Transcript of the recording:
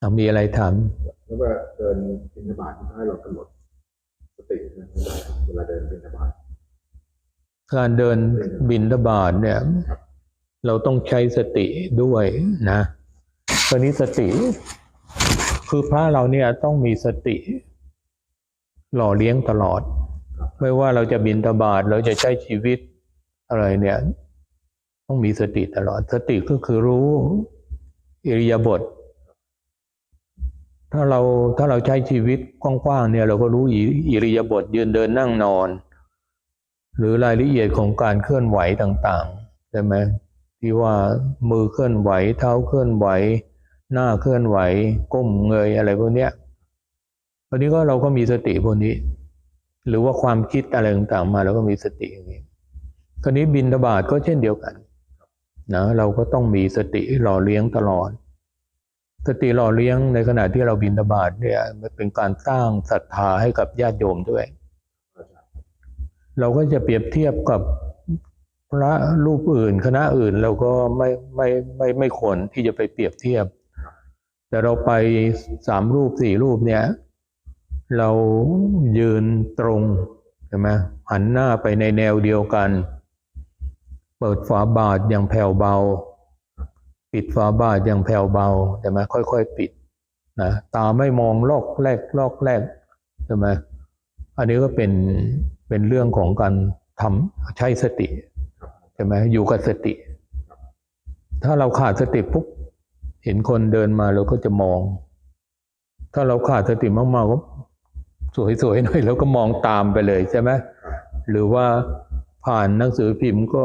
อะมีอะไรถามแล้วว่าเดินบินทบาทให้เรากำหนดสตินะเวลาเดินบินทบาทการเดินบินทบาทเนี่ย เราต้องใช้สติด้วยนะตอนนี้สติ คือพระเราเนี่ยต้องมีสติ หล่อเลี้ยงตลอด ไม่ว่าเราจะบินทบาทเราจะใช้ชีวิตอะไรเนี่ย ต้องมีสติตลอด สติก็คือรู้อิริยาบถ ถ้าเราถ้าเราใช้ชีวิตกว้างๆเนี่ยเราก็รู้อิอิริยาบถยืนเดินนั่งนอน หรือรายละเอียดของการเคลื่อนไหวต่างๆใช่ไหมที่ว่ามือเคลื่อนไหว เท้าเคลื่อนไหว หน้าเคลื่อนไหว ก้มเงยอะไรพวกเนี้ยวันนี้ก็เราก็มีสติพวกนี้ หรือว่าความคิดอะไรต่างๆมาเราก็มีสติอย่างนี้คราวนี้บินทบาทก็เช่นเดียวกันนะเราก็ต้องมีสติหล่อเลี้ยงตลอด สติหล่อเลี้ยงในขณะที่เราบินทบาทเนี่ยมันเป็นการสร้างศรัทธาให้กับญาติโยมด้วย เราก็จะเปรียบเทียบกับพระรูปอื่น คณะอื่นเราก็ไม่ไม่ไม่ไม่ควรที่จะไปเปรียบเทียบ แต่เราไปสามรูปสี่รูปเนี่ยเรายืนตรงใช่ไหมหันหน้าไปในแนวเดียวกัน เปิดฝาบาทอย่างแผ่วเบา ปิดฝาบ้าทอย่างแผ่วเบาใช่ไหมค่อย ๆ ปิดนะตาไม่มองลอกแรกลอกแรกใช่ไหมอันนี้ก็เป็นเป็นเรื่องของการทำใช้สติใช่ไหมอยู่กับสติ ถ้าเราขาดสติปุ๊บเห็นคนเดินมาเราก็จะมอง ถ้าเราขาดสติมากๆก็สวยๆหน่อยเราก็มองตามไปเลยใช่ไหมหรือว่าผ่านหนังสือพิมพ์ก็